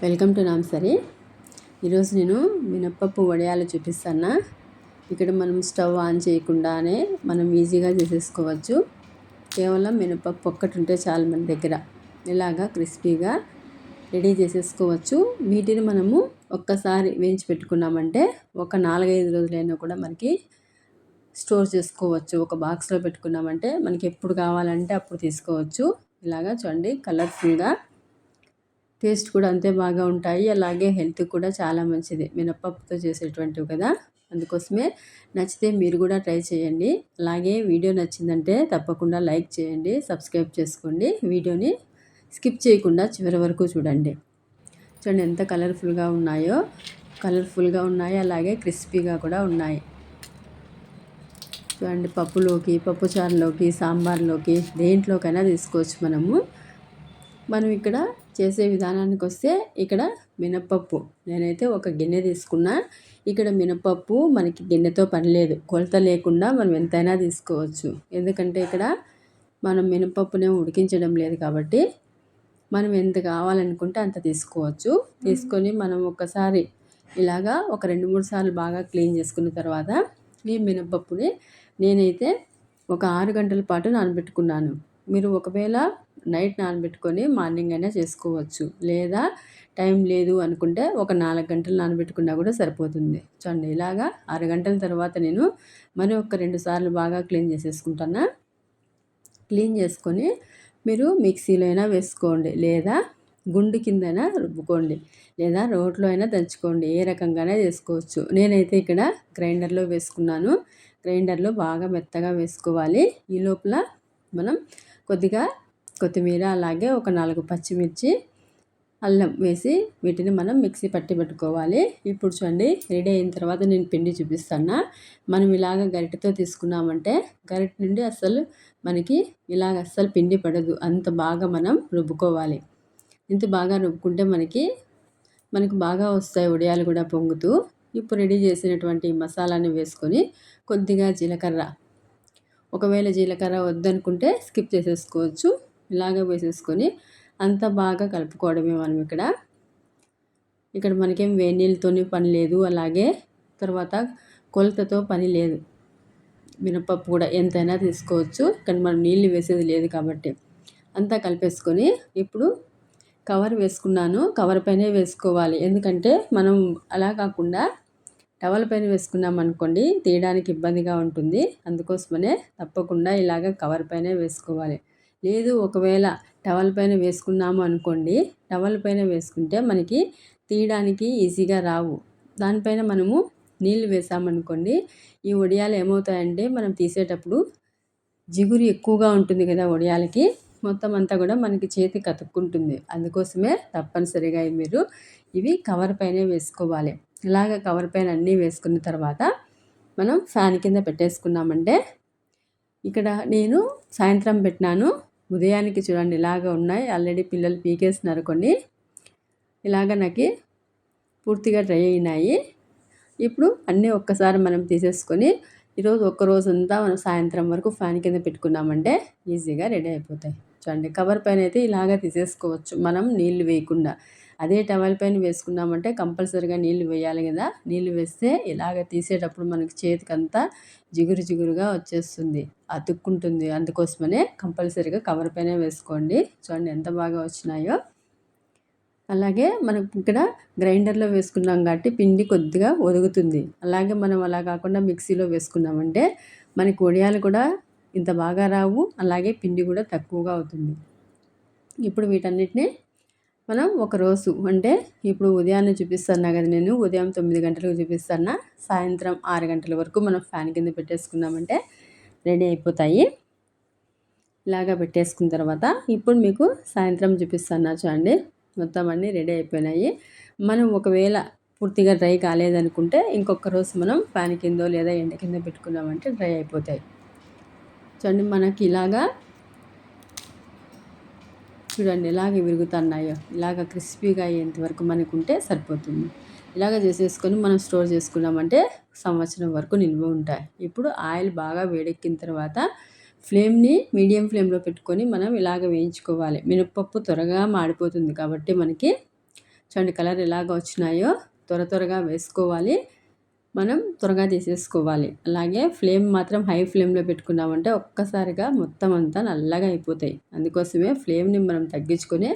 Welcome to నామ్సరీ ఈరోజు నేను మినప్పప్పు వడియాలు చూపిస్తాను. ఇక్కడ మనం స్టవ్ ఆన్ చేయకుండానే మనం ఈజీగా చేసేసుకోవచ్చు. కేవలం మినప్పప్పు ఒక్కటి ఉంటే చాలు మన దగ్గర. ఇలాగా క్రిస్పీగా రెడీ చేసేసుకోవచ్చు. వీటిని మనము ఒక్కసారి వేయించి పెట్టుకున్నామంటే ఒక నాలుగైదు రోజులైనా కూడా మనకి స్టోర్ చేసుకోవచ్చు. ఒక బాక్స్లో పెట్టుకున్నామంటే మనకి ఎప్పుడు కావాలంటే అప్పుడు తీసుకోవచ్చు. ఇలాగా చూడండి కలర్ఫుల్గా టేస్ట్ కూడా అంతే బాగా ఉంటాయి. అలాగే హెల్త్ కూడా చాలా మంచిది. మినప్పప్పుతో చేసేటువంటివి కదా? అందుకోసమే నచ్చితే మీరు కూడా ట్రై చేయండి. అలాగే వీడియో నచ్చిందంటే తప్పకుండా లైక్ చేయండి సబ్స్క్రైబ్ చేసుకోండి. వీడియోని స్కిప్ చేయకుండా చివరి వరకు చూడండి. చూడండి ఎంత కలర్ఫుల్గా ఉన్నాయో. కలర్ఫుల్గా ఉన్నాయి అలాగే క్రిస్పీగా కూడా ఉన్నాయి. చూడండి పప్పులోకి పప్పుచారులోకి సాంబార్లోకి దేంట్లోకైనా తీసుకోవచ్చు మనము. మనం ఇక్కడ చేసే విధానానికి వస్తే ఇక్కడ మినప్పప్పు. నేనైతే ఒక గిన్నె తీసుకున్నా. ఇక్కడ మినప్పప్పు మనకి గిన్నెతో పని లేదు. కొలత లేకుండా మనం ఎంతైనా తీసుకోవచ్చు. ఎందుకంటే ఇక్కడ మనం మినపప్పునే ఉడికించడం లేదు కాబట్టి మనం ఎంత కావాలనుకుంటే అంత తీసుకోవచ్చు. తీసుకొని మనం ఒకసారి ఇలాగా ఒక రెండు మూడు సార్లు బాగా క్లీన్ చేసుకున్న తర్వాత ఈ మినపప్పుని నేనైతే ఒక ఆరు గంటల పాటు నానబెట్టుకున్నాను. మీరు ఒకవేళ నైట్ నానబెట్టుకొని మార్నింగ్ అయినా చేసుకోవచ్చు. లేదా టైం లేదు అనుకుంటే ఒక నాలుగు గంటలు నానబెట్టుకున్నా కూడా సరిపోతుంది. చూడండి ఇలాగా అరగంటల తర్వాత నేను మరి ఒక రెండు సార్లు బాగా క్లీన్ చేసేసుకుంటాను? క్లీన్ చేసుకొని మీరు మిక్సీలో అయినా వేసుకోండి. లేదా గుండు కిందైనా రుబ్బుకోండి. లేదా రోట్లో అయినా దంచుకోండి. ఏ రకంగానే చేసుకోవచ్చు. నేనైతే ఇక్కడ గ్రైండర్లో వేసుకున్నాను. గ్రైండర్లో బాగా మెత్తగా వేసుకోవాలి. ఈ లోపల మనం కొద్దిగా కొత్తిమీర అలాగే ఒక నాలుగు పచ్చిమిర్చి అల్లం వేసి వీటిని మనం మిక్సీ పట్టి పెట్టుకోవాలి. ఇప్పుడు చూడండి రెడీ అయిన తర్వాత నేను పిండి చూపిస్తాను. మనం ఇలాగ గరిటెతో తీసుకున్నామంటే గరిటె నుండి అస్సలు మనకి ఇలాగ అస్సలు పిండి పడదు. అంత బాగా మనం రుబ్బుకోవాలి. ఇంత బాగా రుబ్బుకుంటే మనకి మనకు బాగా వస్తాయి ఉడియాలు కూడా పొంగుతూ. ఇప్పుడు రెడీ చేసినటువంటి మసాలాని వేసుకొని కొద్దిగా జీలకర్ర ఒకవేళ జీలకర్ర వద్దనుకుంటే స్కిప్ చేసేసుకోవచ్చు. ఇలాగే వేసేసుకొని అంత బాగా కలుపుకోవడమే మనం ఇక్కడ. ఇక్కడ మనకేం వేడి పని లేదు. అలాగే తర్వాత కొలతతో పని లేదు. మినపప్పు కూడా ఎంతైనా తీసుకోవచ్చు. కానీ మనం నీళ్ళు వేసేది లేదు కాబట్టి అంతా కలిపేసుకొని ఇప్పుడు కవర్ వేసుకున్నాను. కవర్ పైనే వేసుకోవాలి. ఎందుకంటే మనం అలా కాకుండా టవల్ పైన వేసుకున్నాం అనుకోండి తీయడానికి ఇబ్బందిగా ఉంటుంది. అందుకోసమనే తప్పకుండా ఇలాగ కవర్ పైన వేసుకోవాలి. లేదు ఒకవేళ టవల్ పైన వేసుకున్నాము అనుకోండి టవల్ పైన వేసుకుంటే మనకి తీయడానికి ఈజీగా రావు. దానిపైన మనము నీళ్ళు వేసామనుకోండి ఈ వడియాలు ఏమవుతాయంటే మనం తీసేటప్పుడు జిగురు ఎక్కువగా ఉంటుంది కదా వడియాలకి మొత్తం అంతా కూడా మనకి చేతి కతుక్కుంటుంది. అందుకోసమే తప్పనిసరిగా మీరు ఇవి కవర్ పైనే వేసుకోవాలి. ఇలాగ కవర్ పైన అన్నీ వేసుకున్న తర్వాత మనం ఫ్యాన్ కింద పెట్టేసుకున్నామంటే ఇక్కడ నేను సాయంత్రం పెట్టినాను. ఉదయానికి చూడండి ఇలాగ ఉన్నాయి. ఆల్రెడీ పిల్లలు పీకేస్తున్నారు కొన్ని. ఇలాగ నాకు పూర్తిగా డ్రై అయినాయి. ఇప్పుడు అన్నీ ఒక్కసారి మనం తీసేసుకొని ఈరోజు ఒక్క రోజు అంతా మనం సాయంత్రం వరకు ఫ్యాన్ కింద పెట్టుకున్నామంటే ఈజీగా రెడీ అయిపోతాయి. చూడండి కవర్ పైన అయితే ఇలాగ తీసేసుకోవచ్చు. మనం నీళ్ళు వేయకుండా. అదే టవల్ పైన వేసుకున్నామంటే కంపల్సరీగా నీళ్ళు వేయాలి కదా. నీళ్ళు వేస్తే ఇలాగ తీసేటప్పుడు మనకి చేతికంతా జిగురు జిగురుగా వచ్చేస్తుంది. అతుక్కుంటుంది. అందుకోసమనే కంపల్సరీగా కవర్ పైన వేసుకోండి. చూడండి ఎంత బాగా వచ్చినాయో. అలాగే మనం ఇక్కడ గ్రైండర్లో వేసుకున్నాం కాబట్టి పిండి కొద్దిగా ఒదుగుతుంది. అలాగే మనం అలా కాకుండా మిక్సీలో వేసుకున్నామంటే మనకి వడియాలు కూడా ఇంత బాగా రావు. అలాగే పిండి కూడా తక్కువగా అవుతుంది. ఇప్పుడు వీటన్నిటిని మనం ఒక రోజు అంటే ఇప్పుడు ఉదయాన్నే చూపిస్తున్నా కదా నేను ఉదయం తొమ్మిది గంటలకు చూపిస్తున్నా సాయంత్రం ఆరు గంటల వరకు మనం ఫ్యాన్ కింద పెట్టేసుకున్నామంటే రెడీ అయిపోతాయి. ఇలాగా పెట్టేసుకున్న తర్వాత ఇప్పుడు మీకు సాయంత్రం చూపిస్తున్నా చూడండి మొత్తం అన్నీ రెడీ అయిపోయినాయి. మనం ఒకవేళ పూర్తిగా డ్రై కాలేదనుకుంటే ఇంకొక రోజు మనం ఫ్యాన్ కిందో లేదా ఎండ కింద పెట్టుకున్నామంటే డ్రై అయిపోతాయి. చూడండి మనకి ఇలాగా చూడండి ఎలాగ విరుగుతున్నాయో ఇలాగ క్రిస్పీగా అయ్యేంత వరకు మనకు ఉంటే సరిపోతుంది. ఇలాగ చేసేసుకొని మనం స్టోర్ చేసుకున్నామంటే సంవత్సరం వరకు నిల్వ ఉంటాయి. ఇప్పుడు ఆయిల్ బాగా వేడెక్కిన తర్వాత ఫ్లేమ్ని మీడియం ఫ్లేమ్లో పెట్టుకొని మనం ఇలాగ వేయించుకోవాలి. మినప్పప్పు త్వరగా మాడిపోతుంది కాబట్టి మనకి చూడండి కలర్ ఎలాగ వచ్చినాయో త్వర త్వరగా వేసుకోవాలి. మనం త్వరగా తీసేసుకోవాలి. అలాగే ఫ్లేమ్ మాత్రం హై ఫ్లేమ్లో పెట్టుకున్నామంటే ఒక్కసారిగా మొత్తం అంతా నల్లగా అయిపోతాయి. అందుకోసమే ఫ్లేమ్ని మనం తగ్గించుకొని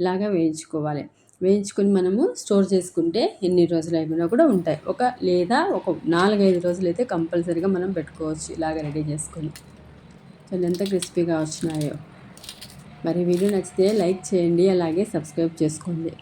ఇలాగా వేయించుకోవాలి. వేయించుకొని మనము స్టోర్ చేసుకుంటే ఎన్ని రోజులు అయిపోయినా కూడా ఉంటాయి. ఒక లేదా ఒక నాలుగైదు రోజులు అయితే కంపల్సరీగా మనం పెట్టుకోవచ్చు ఇలాగ రెడీ చేసుకొని. చూడండి ఎంత క్రిస్పీగా వచ్చినాయో. మరి వీడియో నచ్చితే లైక్ చేయండి అలాగే సబ్స్క్రైబ్ చేసుకోండి.